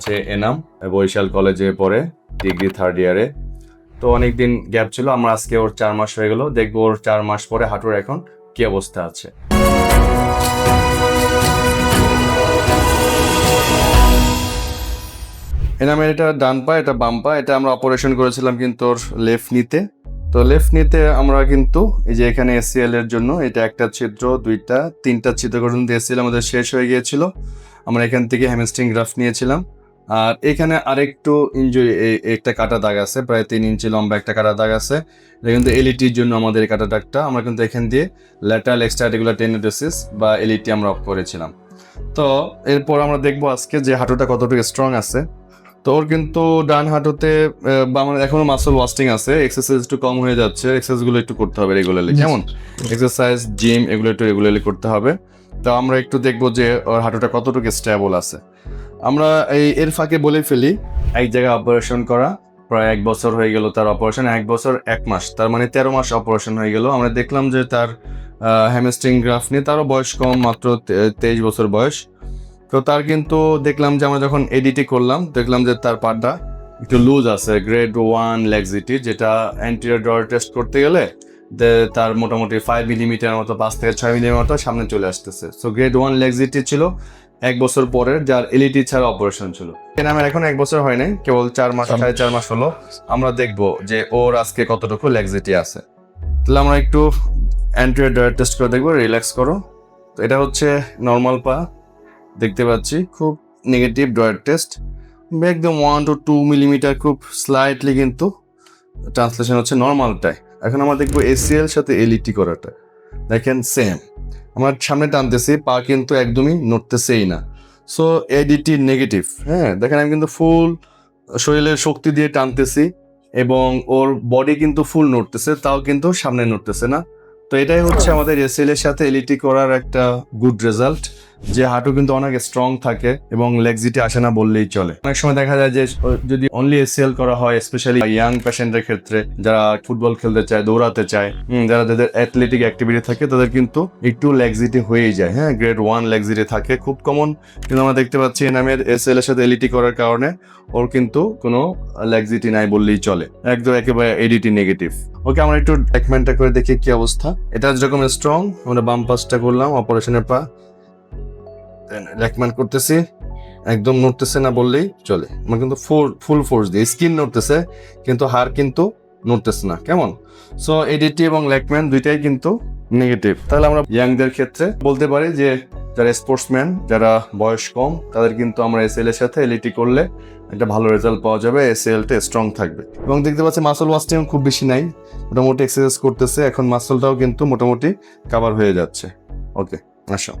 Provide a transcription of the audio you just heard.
হচ্ছে এনাম, বরিশাল কলেজে পড়ে ডিগ্রি থার্ড ইয়ারে তো অনেক দিন গ্যাপ ছিল, আমরা আজকে ওর চার মাস হয়ে গেল। দেখব ওর চার মাস পরে হাঁটুর এখন কি অবস্থা আছে। এনামের এটা ডান পা, এটা বাম পা, এটা আমরা অপারেশন করেছিলাম কিন্তু ওর লেফট নিতে তো লেফট নিতে আমরা কিন্তু এই যে এখানে এসিএল এর জন্য, এটা একটা ছিদ্র, দুইটা, তিনটা ছিদ্র পর্যন্ত এসিএল আমাদের শেষ হয়ে গিয়েছিল। আমরা এখান থেকে হ্যামস্ট্রিং গ্রাফ নিয়েছিলাম। আর এখানে আরেকটু ইঞ্জুরি একটা কাটা দাগ আছে প্রায় তিন ইঞ্চি লম্বা একটা কাটা দাগ আছে। এটা কিন্তু এলইটির জন্য আমাদের কাটা দাগটা। আমরা কিন্তু এখান দিয়ে ল্যাটারাল এক্সট্রাটিকুলার টেনোডোসিস বা এলইটি আমরা অফ করেছিলাম। তো এরপর আমরা দেখব আজকে যে হাঁটুটা কতটুকু স্ট্রং আছে। তো ওর কিন্তু ডান হাঁটুতে বা আমার এখনও মাসল ওয়াস্টিং আছে। এক্সারসাইজ একটু কম হয়ে যাচ্ছে। এক্সারসাইজগুলো একটু করতে হবে রেগুলারলি কেমন? এক্সারসাইজ জিম এগুলো একটু রেগুলারলি করতে হবে। তো আমরা একটু দেখব যে ওর হাঁটুটা কতটুকু স্টেবল আছে। আমরা এই এর ফাঁকে বলে ফেলি, এক জায়গায় অপারেশন করা, প্রায় এক বছর হয়ে গেল তার অপারেশন এক বছর এক মাস, তার মানে তেরো মাস অপারেশন হয়ে গেল। আমরা দেখলাম যে তার হ্যামস্ট্রিং গ্রাফ নিয়ে তারও বয়স কম, মাত্র তেইশ বছর বয়স। তো তার কিন্তু দেখলাম যে আমরা যখন এডিটি করলাম, দেখলাম যে তার পাটা একটু লুজ আছে গ্রেড ওয়ান লেগজিটি যেটা অ্যান্টিরিয়র ডর টেস্ট করতে গেলে তার মোটামুটি ফাইভ মিলিমিটার মতো, পাঁচ থেকে ছয় মিলিমিটার মতো সামনে চলে আসতেছে। সো গ্রেড ওয়ান লেগজিটি ছিল এক বছর পরের, যার এলইটি ছাড়া অপারেশন ছিল। আমার এখন এক বছর হয় নাই, কেবল চার মাস, সাড়ে চার মাস হলো। আমরা দেখব যে ওর আজকে কতটুকু লেগজিটি আছে। তাহলে আমরা একটু অ্যান্টিরিয়র ডর টেস্ট করে দেখব রিল্যাক্স করো। তো এটা হচ্ছে নর্মাল পা, দেখতে পাচ্ছি, খুব নেগেটিভ ডয়ের টেস্ট একদম ওয়ান টু টু মিলিমিটার খুব স্লাইটলি কিন্তু ট্রান্সলেশন হচ্ছে নর্মালটাই এখন আমরা দেখব এসিএল সাথে এলইটি করাটা। দেখেন সেম আমার সামনে টানতেছি পা কিন্তু একদমই নড়তেছেই না। সো এডিটি নেগেটিভ হ্যাঁ? দেখেন আমি কিন্তু ফুল শরীরের শক্তি দিয়ে টানতেছি এবং ওর বডি কিন্তু ফুল নড়তেছে তাও কিন্তু সামনে নড়তেছে না। তো এটাই হচ্ছে আমাদের এসএল এর সাথে এলইটি করার একটা গুড রেজাল্ট যে হাঁটু কিন্তু অনেক স্ট্রং থাকে এবং লেগজিটি আসে না বললেই চলে। অনেক সময় দেখা যায় যে যদি অনলি এসএল করা হয় স্পেশালি ইয়াং পেশেন্টের ক্ষেত্রে, যারা ফুটবল খেলতে চায়, দৌড়াতে চায় যারা যাদের অ্যাথলেটিক অ্যাক্টিভিটি থাকে, তাদের কিন্তু একটু লেগজিটি হয়েই যায়। হ্যাঁ গ্রেড ওয়ান লেগজিটি থাকে, খুব কমন কিন্তু আমরা দেখতে পাচ্ছি এ নামের এসএল এর সাথে এলইটি করার কারণে ওর কিন্তু কোনো লেগজিটি নাই বললেই চলে। একদম একেবারে এডিটি নেগেটিভ ওকে, আমরা একটু ট্রিটমেন্টটা করে দেখি কি অবস্থা। এটা যেরকম স্ট্রং আমরা বাম পাসটা করলাম, অপারেশনের পা রেকমেন্ড করতেছি। একদম নড়তেছে না বললেই চলে। আমরা কিন্তু ফুল ফুল ফোর্স দিয়ে স্কিন নড়তেছে, কিন্তু হাড় কিন্তু নড়তেছে না। কেমন? সো এডিটি এবং লেকম্যান দুইটাই কিন্তু নেগেটিভ তাহলে আমরা ইয়াংদের ক্ষেত্রে বলতে পারি যে, যারা স্পোর্টসম্যান যারা বয়স কম, তাদের কিন্তু আমরা এসএল এর সাথে এলইটি করলে একটা ভালো রেজাল্ট পাওয়া যাবে। এসএলটা স্ট্রং থাকবে। এবং দেখতে পাচ্ছি মাসল ওয়াস্টিং খুব বেশি নাই। মোটামুটি এক্সারসাইজ করতেছে। এখন মাসলটাও কিন্তু মোটামুটি কাভার হয়ে যাচ্ছে। ওকে আসো।